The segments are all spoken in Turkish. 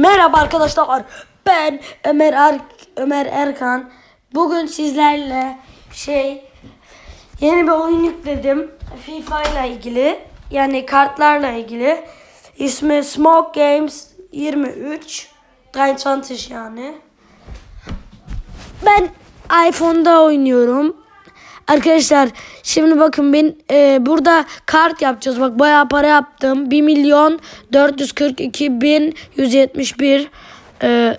Merhaba arkadaşlar. Ben Ömer Er Ömer Erkan. Bugün sizlerle şey yeni bir oyun yükledim. FIFA ile ilgili. Yani kartlarla ilgili. İsmi Smoke Games 23. 23 yani. Ben iPhone'da oynuyorum. Arkadaşlar şimdi bakın ben e, burada kart yapacağız. Bak bayağı para yaptım. 1 milyon 442 bin 171 e,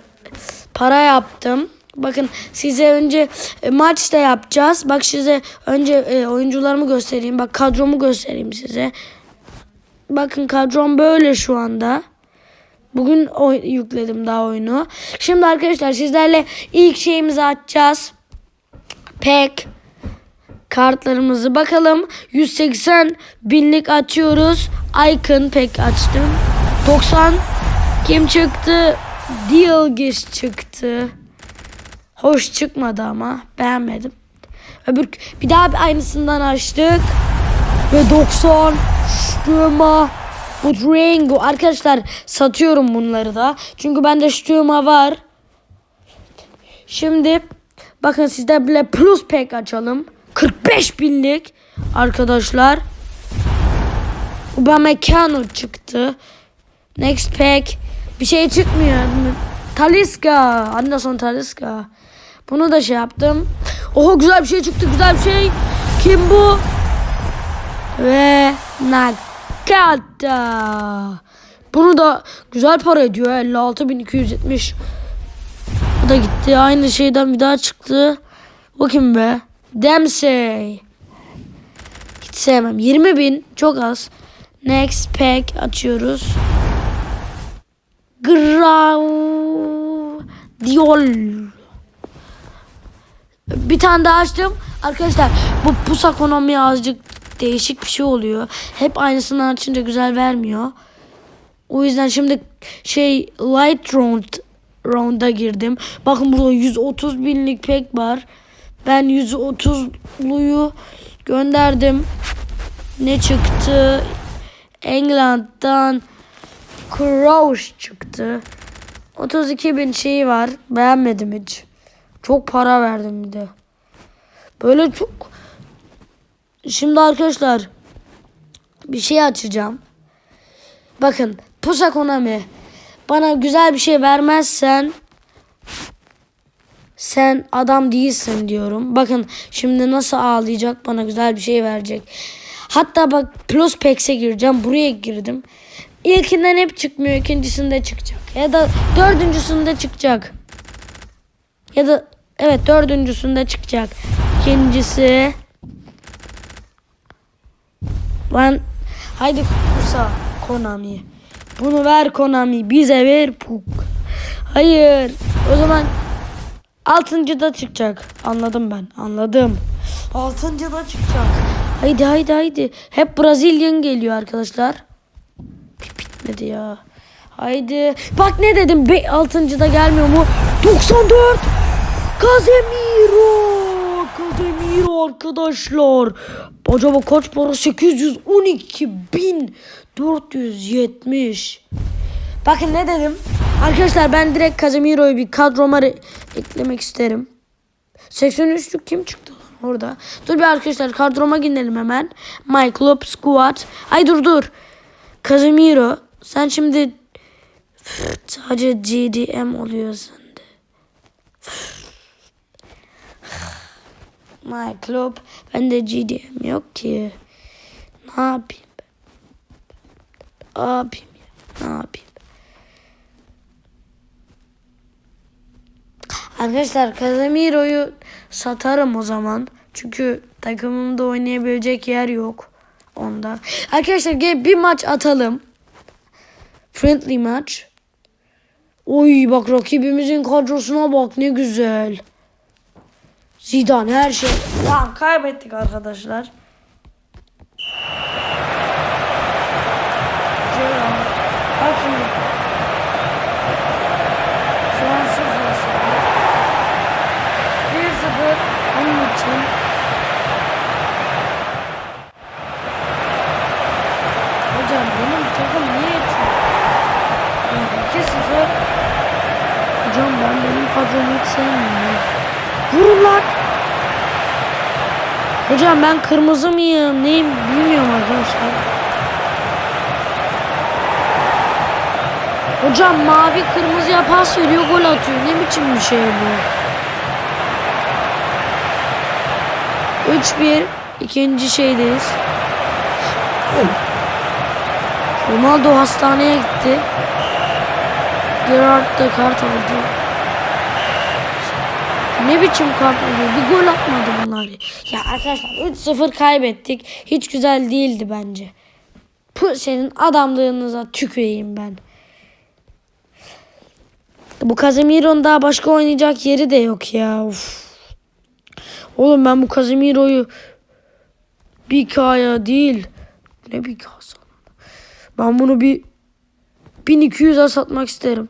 para yaptım. Bakın size önce e, maçta yapacağız. Bak size önce e, oyuncularımı göstereyim. Bak kadromu göstereyim size. Bakın kadrom böyle şu anda. Bugün yükledim daha oyunu. Şimdi arkadaşlar sizlerle ilk şeyimizi açacağız. Pek kartlarımızı bakalım. 180 binlik açıyoruz. Icon pek açtım. 90 kim çıktı? Dilgish çıktı. Hoş çıkmadı ama beğenmedim. Öbür bir daha bir aynısından açtık. Ve 90 Stürma Mudrengo. Arkadaşlar satıyorum bunları da. Çünkü bende Stürma var. Şimdi bakın sizde bile plus pack açalım. 45 binlik arkadaşlar. Upamecano çıktı. Next pack. Bir şey çıkmıyor. Taliska. Anderson Taliska. Bunu da şey yaptım. Oho güzel bir şey çıktı. Güzel bir şey. Kim bu? Ve Nakata. Bunu da güzel para ediyor. 56.270. Bu da gitti. Aynı şeyden bir daha çıktı. Kim be? Dempsey. Hiç sevmem. 20 bin çok az. Next pack açıyoruz. Graudiol. Bir tane daha açtım. Arkadaşlar bu pusa ekonomi azıcık değişik bir şey oluyor. Hep aynısını açınca güzel vermiyor. O yüzden şimdi şey light round round'a girdim. Bakın burada 130 binlik pek var. Ben 130'luyu gönderdim. Ne çıktı? England'dan Crouch çıktı. 32 bin şeyi var. Beğenmedim hiç. Çok para verdim bir de. Böyle çok... Şimdi arkadaşlar bir şey açacağım. Bakın Pusa Konami bana güzel bir şey vermezsen sen adam değilsin diyorum. Bakın şimdi nasıl ağlayacak bana güzel bir şey verecek. Hatta bak Plus Packs'e gireceğim. Buraya girdim. İlkinden hep çıkmıyor. ikincisinde çıkacak. Ya da dördüncüsünde çıkacak. Ya da evet dördüncüsünde çıkacak. İkincisi Lan haydi Kusa Konami. Bunu ver Konami. Bize ver Puk. Hayır. O zaman altıncıda çıkacak. Anladım ben. Anladım. Altıncıda çıkacak. Haydi haydi haydi. Hep Brazilian geliyor arkadaşlar. Bitmedi ya. Haydi. Bak ne dedim. Be altıncıda gelmiyor mu? 94. Casemiro. Casemiro arkadaşlar. Acaba kaç para? 812 bin 470. Bakın ne dedim? Arkadaşlar ben direkt Casemiro'yu bir kadroma eklemek isterim. 83'lük kim çıktı orada? Dur bir arkadaşlar kadroma gidelim hemen. My Club Squad. Ay dur dur. Casemiro sen şimdi sadece GDM oluyor sende. My Club. Bende GDM yok ki. Ne yapayım? Ne yapayım ya? Ne yapayım? Arkadaşlar Casemiro'yu satarım o zaman. Çünkü takımımda oynayabilecek yer yok onda. Arkadaşlar gel bir maç atalım. Friendly maç. Oy bak rakibimizin kadrosuna bak ne güzel. Zidane her şey. Tamam kaybettik arkadaşlar. Gerrard. Bak şimdi. Şu an sıfır sıfır. 1-0 onun için. Hocam benim takım niye çok? 2-0 kadromu hiç sevmiyorum ya. Vurun lan. Hocam ben kırmızı mıyım neyim bilmiyorum arkadaşlar. Hocam mavi kırmızıya pas veriyor gol atıyor. Ne biçim bir şey bu? 3-1 ikinci şeydeyiz. Ronaldo hastaneye gitti. Gerard da kart aldı. Ne biçim kart alıyor? Bir gol atmadı bunlar. Ya arkadaşlar 3-0 kaybettik. Hiç güzel değildi bence. Pu senin adamlığınıza tüküreyim ben. Bu Casemiro'nun daha başka oynayacak yeri de yok ya. Uf. Oğlum ben bu Casemiro'yu bir kaya değil. Ne bir kasa. Ben bunu bir 1200'e satmak isterim.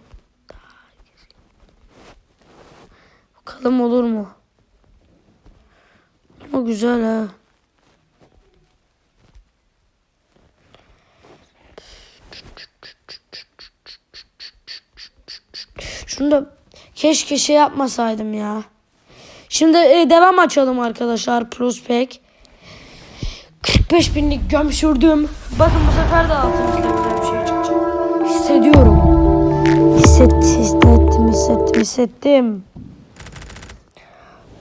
Bakalım olur mu? Ama güzel ha. Şunu da keşke şey yapmasaydım ya. Şimdi e, devam açalım arkadaşlar plus pack. 45 binlik gömşürdüm. Bakın bu sefer de altımızda bir şey çıkacak. Hissediyorum. Hisset, hissettim, hissettim, hissettim.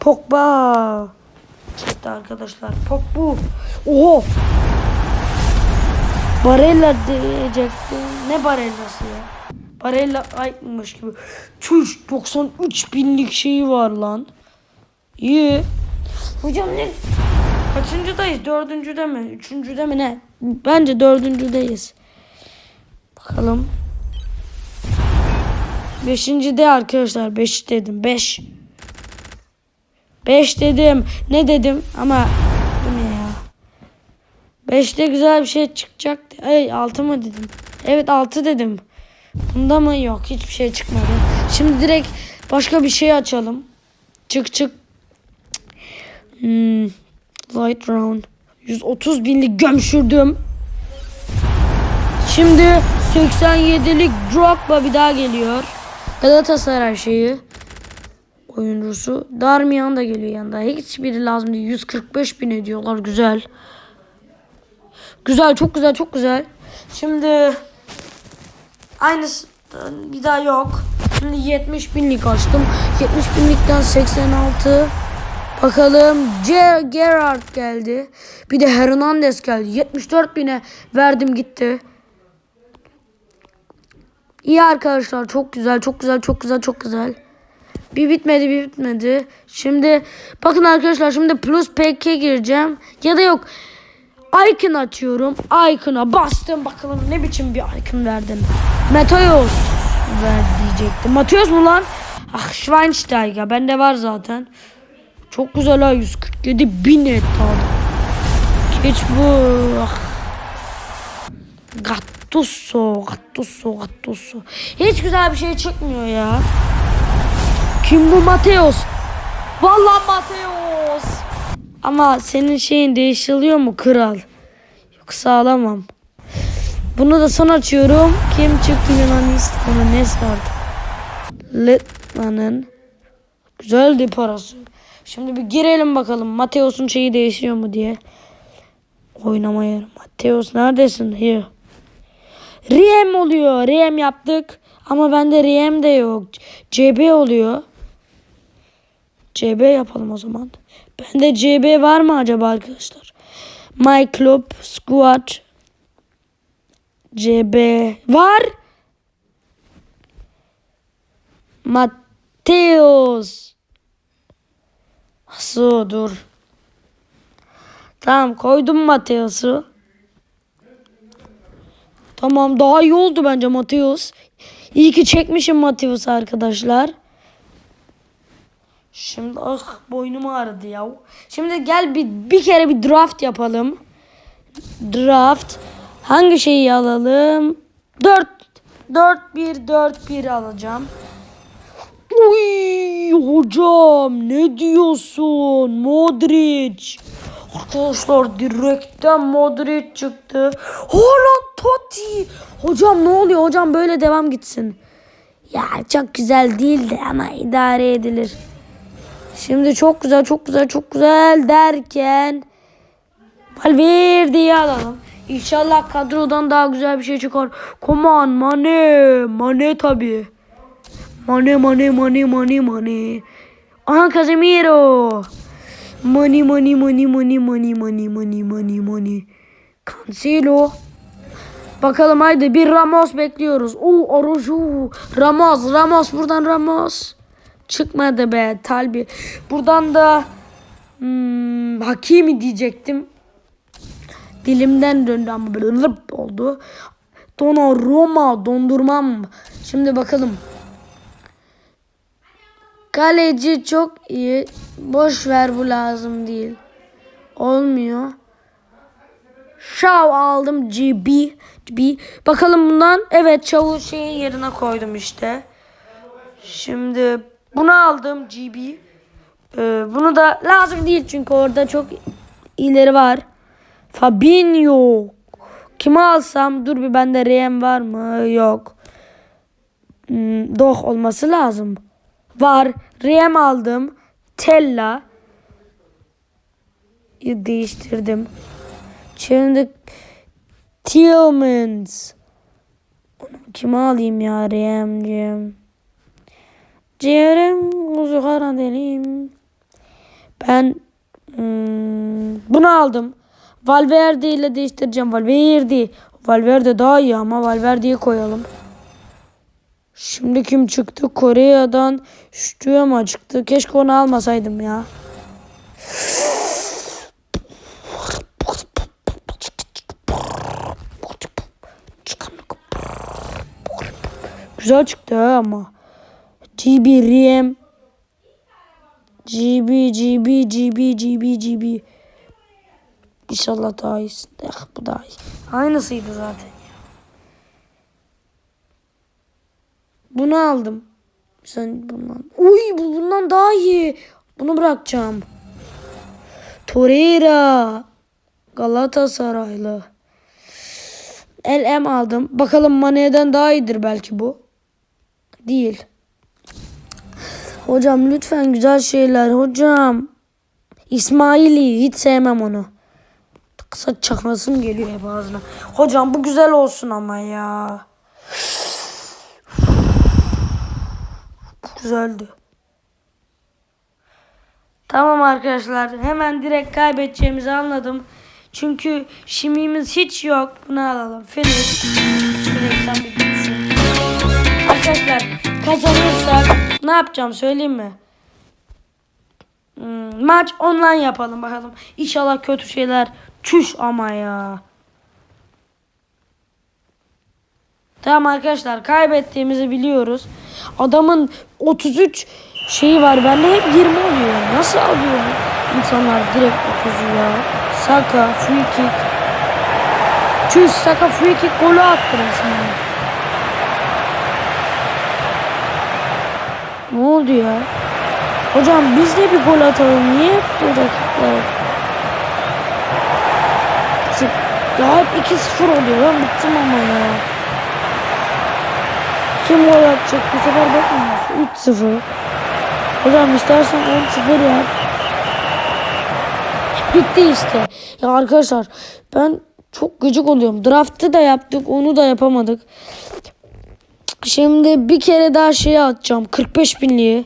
Pogba. Çıktı arkadaşlar. Pogba. Oho. Barella diyecektim. Ne Barella'sı ya? Barella aymış gibi. Çüş 93 binlik şeyi var lan. İyi. Hocam ne? Kaçıncıdayız? Dördüncüde mi? Üçüncüde mi ne? Bence dördüncüdeyiz. Bakalım. Beşincide arkadaşlar. Beş dedim. Beş. Beş dedim. Ne dedim? Ama ne ya? Beşte güzel bir şey çıkacaktı. Ay altı mı dedim? Evet altı dedim. Bunda mı? Yok. Hiçbir şey çıkmadı. Şimdi direkt başka bir şey açalım. Çık çık. Hmm. Light round. 130 binlik gömşürdüm. Şimdi 87'lik Drogba bir daha geliyor. Galatasaray şeyi. Oyuncusu. Darmian da geliyor yanında. Hiçbiri lazım değil. 145 bin ediyorlar. Güzel. Güzel. Çok güzel. Çok güzel. Şimdi aynısı bir daha yok. Şimdi 70 binlik açtım. 70 binlikten 86 Bakalım C Gerard geldi. Bir de Hernandez geldi. 74 bine verdim gitti. İyi arkadaşlar çok güzel çok güzel çok güzel çok güzel. Bir bitmedi bir bitmedi. Şimdi bakın arkadaşlar şimdi plus PK gireceğim. Ya da yok. Icon açıyorum. Icon'a bastım. Bakalım ne biçim bir icon verdin. Mateos ver diyecektim. Mateos mu lan? Ah Schweinsteiger. Bende var zaten. Çok güzel ha 147 bin adam. Geç bu. Ah. Gattuso, Gattuso, Gattuso. Hiç güzel bir şey çıkmıyor ya. Kim bu Mateos? Vallahi Mateos. Ama senin şeyin değişiliyor mu kral? Yoksa alamam. Bunu da son açıyorum. Kim çıktı Yunanistan'a ne sardı? Litman'ın güzeldi parası. Şimdi bir girelim bakalım Mateos'un şeyi değişiyor mu diye. Oynama yerim. Mateos neredesin? Here. Riem oluyor. Riem yaptık. Ama bende Riem de yok. CB oluyor. CB yapalım o zaman. Bende CB var mı acaba arkadaşlar? My Club Squad CB var. Mateos. Su dur. Tamam koydum Mateos'u. Tamam daha iyi oldu bence Mateos. İyi ki çekmişim Mateos arkadaşlar. Şimdi ah boynum ağrıdı ya. Şimdi gel bir, bir kere bir draft yapalım. Draft. Hangi şeyi alalım? 4 4 1 4 1 alacağım. Uy hocam ne diyorsun? Modric. Arkadaşlar direkten Modric çıktı. Haaland Totti. Hocam ne oluyor hocam böyle devam gitsin. Ya çok güzel değildi ama idare edilir. Şimdi çok güzel çok güzel çok güzel derken Valverde'yi alalım. İnşallah kadrodan daha güzel bir şey çıkar. Come on Mane. Mane tabi. Mane Mane Mane Mane Mane. Aha Casemiro. Money money money money money money money money money. Cancelo. Bakalım haydi bir Ramos bekliyoruz. Oo Arojo. Ramos Ramos buradan Ramos. Çıkmadı be Talbi. Buradan da hmm, Hakimi diyecektim. Dilimden döndü ama böyle lıp oldu. Donnarumma dondurmam. Şimdi bakalım. Kaleci çok iyi. Boş ver bu lazım değil. Olmuyor. Şav aldım GB. GB. Bakalım bundan. Evet Şav'u şeyin yerine koydum işte. Şimdi bunu aldım GB. Ee, bunu da lazım değil çünkü orada çok ileri var. Fabinho. Kimi alsam? Dur bir bende RM var mı? Yok. Hmm, Doh olması lazım. Var. RM aldım. Tella. değiştirdim. Şimdi Tillmans. Kime alayım ya RM'cim? Ciğerim kuzu kara. Ben hmm, bunu aldım. Valverde ile değiştireceğim. Valverde. Valverde daha iyi ama Valverde'yi koyalım. Şimdi kim çıktı? Kore'den Ştüyama çıktı. Keşke onu almasaydım ya. Güzel çıktı ama. GB RM. GB GB GB GB GB. İnşallah daha iyisi. Eh, bu daha iyi. Aynısıydı zaten. Bunu aldım. Sen bundan. Uy bu bundan daha iyi. Bunu bırakacağım. Torreira. Galatasaraylı. LM aldım. Bakalım Mane'den daha iyidir belki bu. Değil. Hocam lütfen güzel şeyler. Hocam. İsmail'i hiç sevmem onu. Kısa çakmasım geliyor hep ağzına. Hocam bu güzel olsun ama ya. Güzeldi. Tamam arkadaşlar. Hemen direkt kaybedeceğimizi anladım. Çünkü şimimiz hiç yok. Bunu alalım. Finish. Arkadaşlar kazanırsak ne yapacağım söyleyeyim mi? Hmm, maç online yapalım bakalım. İnşallah kötü şeyler. Çüş ama ya. Tamam arkadaşlar kaybettiğimizi biliyoruz. Adamın 33 şeyi var. Bende hep 20 oluyor. Nasıl alıyor insanlar direkt 30'u ya? Saka free kick. Çüş Saka free kick golü attı resmen. Ne oldu ya? Hocam biz de bir gol atalım. Niye hep bu rakipler? Ya hep 2-0 oluyor. Ben bıktım ama ya. Kim gol atacak? Bu sefer bakmıyoruz. 3-0. Hocam istersen 10-0 yap. Bitti işte. Ya arkadaşlar ben çok gıcık oluyorum. Draft'ı da yaptık. Onu da yapamadık. Şimdi bir kere daha şeye atacağım. 45 binliği.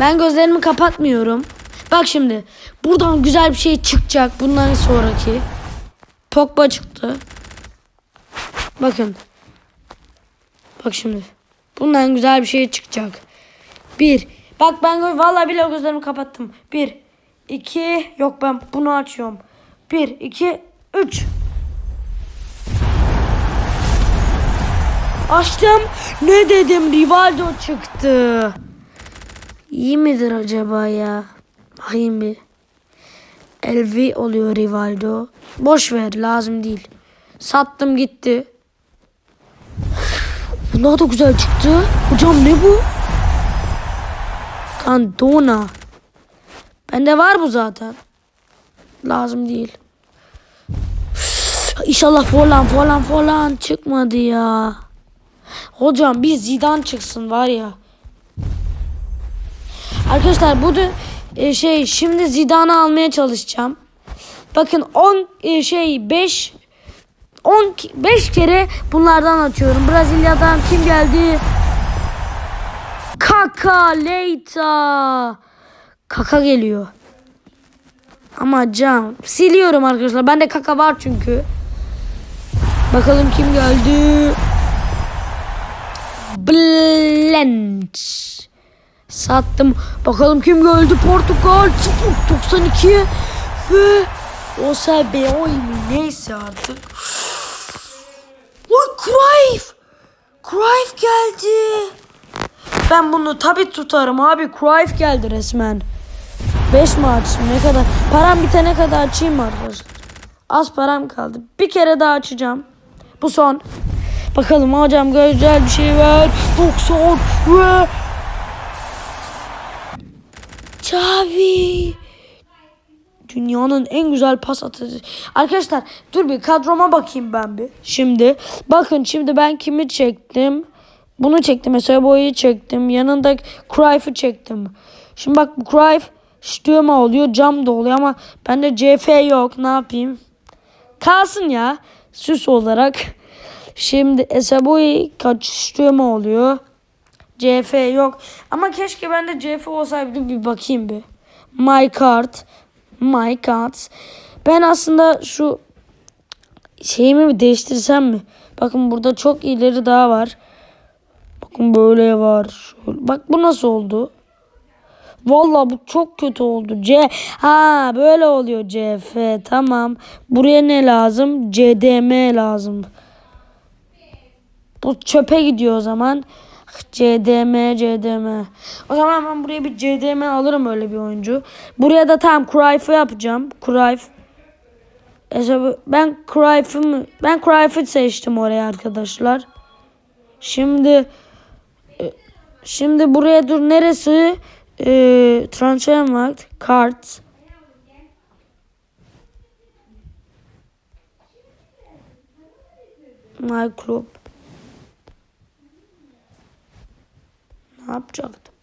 Ben gözlerimi kapatmıyorum. Bak şimdi. Buradan güzel bir şey çıkacak. Bundan sonraki. Pogba çıktı. Bakın. Bak şimdi. Bundan güzel bir şey çıkacak. Bir. Bak ben vallahi bile gözlerimi kapattım. Bir. iki. Yok ben bunu açıyorum. Bir. iki, Üç. Açtım. Ne dedim? Rivaldo çıktı. İyi midir acaba ya? Bakayım bir. LV oluyor Rivaldo. Boş ver lazım değil. Sattım gitti. Bunlar da güzel çıktı. Hocam ne bu? Cantona. Bende var bu zaten. Lazım değil. İnşallah falan falan falan çıkmadı ya. Hocam bir Zidane çıksın var ya. Arkadaşlar bu da e, şey şimdi Zidane'ı almaya çalışacağım. Bakın 10 e, şey 5 10 5 kere bunlardan atıyorum. Brezilya'dan kim geldi? Kaka Leita. Kaka geliyor. Ama can siliyorum arkadaşlar. Bende kaka var çünkü. Bakalım kim geldi? Blend. Sattım. Bakalım kim geldi? Portugal 92 ve Osabe oy mu neyse artık. Oy Cruyff. Cruyff geldi. Ben bunu tabi tutarım abi. Cruyff geldi resmen. 5 mi açayım ne kadar? Param bitene kadar açayım arkadaşlar? Az param kaldı. Bir kere daha açacağım. Bu son. Bakalım hocam güzel bir şey ver. 90 ve Xavi. Dünyanın en güzel pas atıcı. Arkadaşlar dur bir kadroma bakayım ben bir. Şimdi bakın şimdi ben kimi çektim? Bunu çektim. Mesela boyu çektim. Yanında Cruyff'ı çektim. Şimdi bak bu Cruyff Stürmer oluyor. Cam da oluyor ama bende CF yok. Ne yapayım? Kalsın ya. Süs olarak. Şimdi Esaboy kaç Stürmer oluyor. CF yok. Ama keşke bende CF olsaydı bir bakayım bir. My card. My cards. Ben aslında şu şeyimi bir değiştirsem mi? Bakın burada çok ileri daha var. Bakın böyle var. Bak bu nasıl oldu? Vallahi bu çok kötü oldu. C ha böyle oluyor CF. Tamam. Buraya ne lazım? CDM lazım. Bu çöpe gidiyor o zaman. CDM, CDM. O zaman ben buraya bir CDM alırım öyle bir oyuncu. Buraya da tam Cruyff'ı yapacağım. Cruyff. Ben Cruyff'ı? Ben Cruyff'ı seçtim oraya arkadaşlar. Şimdi e, şimdi buraya dur neresi? Ee, Transfermarkt, Kart. My Club. Ne yapacaktım?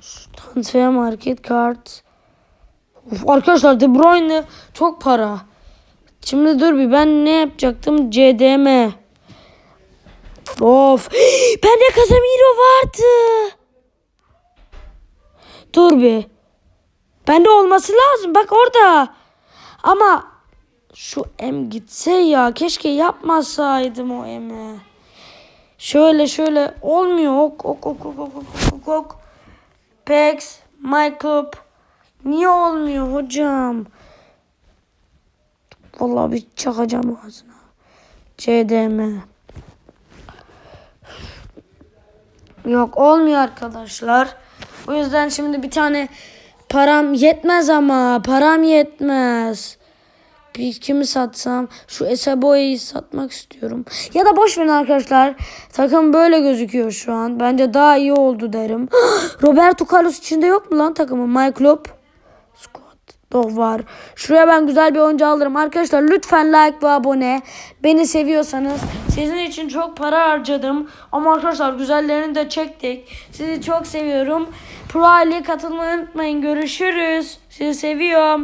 Şu transfer market kart. Of, arkadaşlar De Bruyne çok para. Şimdi dur bir ben ne yapacaktım? CDM. Of. Bende Casemiro vardı. Dur bir. Bende olması lazım. Bak orada. Ama şu M gitse ya. Keşke yapmasaydım o M'i. Şöyle şöyle olmuyor. Ok ok ok ok ok ok ok. Pex, Club. Niye olmuyor hocam? Vallahi bir çakacağım ağzına. CDM. Yok olmuyor arkadaşlar. O yüzden şimdi bir tane param yetmez ama param yetmez. Bir kimi satsam şu Esebo'yu satmak istiyorum. Ya da boş verin arkadaşlar. Takım böyle gözüküyor şu an. Bence daha iyi oldu derim. Roberto Carlos içinde yok mu lan takımın? My Club. Squad. Dog var. Şuraya ben güzel bir oyuncu alırım. Arkadaşlar lütfen like ve abone. Beni seviyorsanız. Sizin için çok para harcadım. Ama arkadaşlar güzellerini de çektik. Sizi çok seviyorum. Pro Aileye katılmayı unutmayın. Görüşürüz. Sizi seviyorum.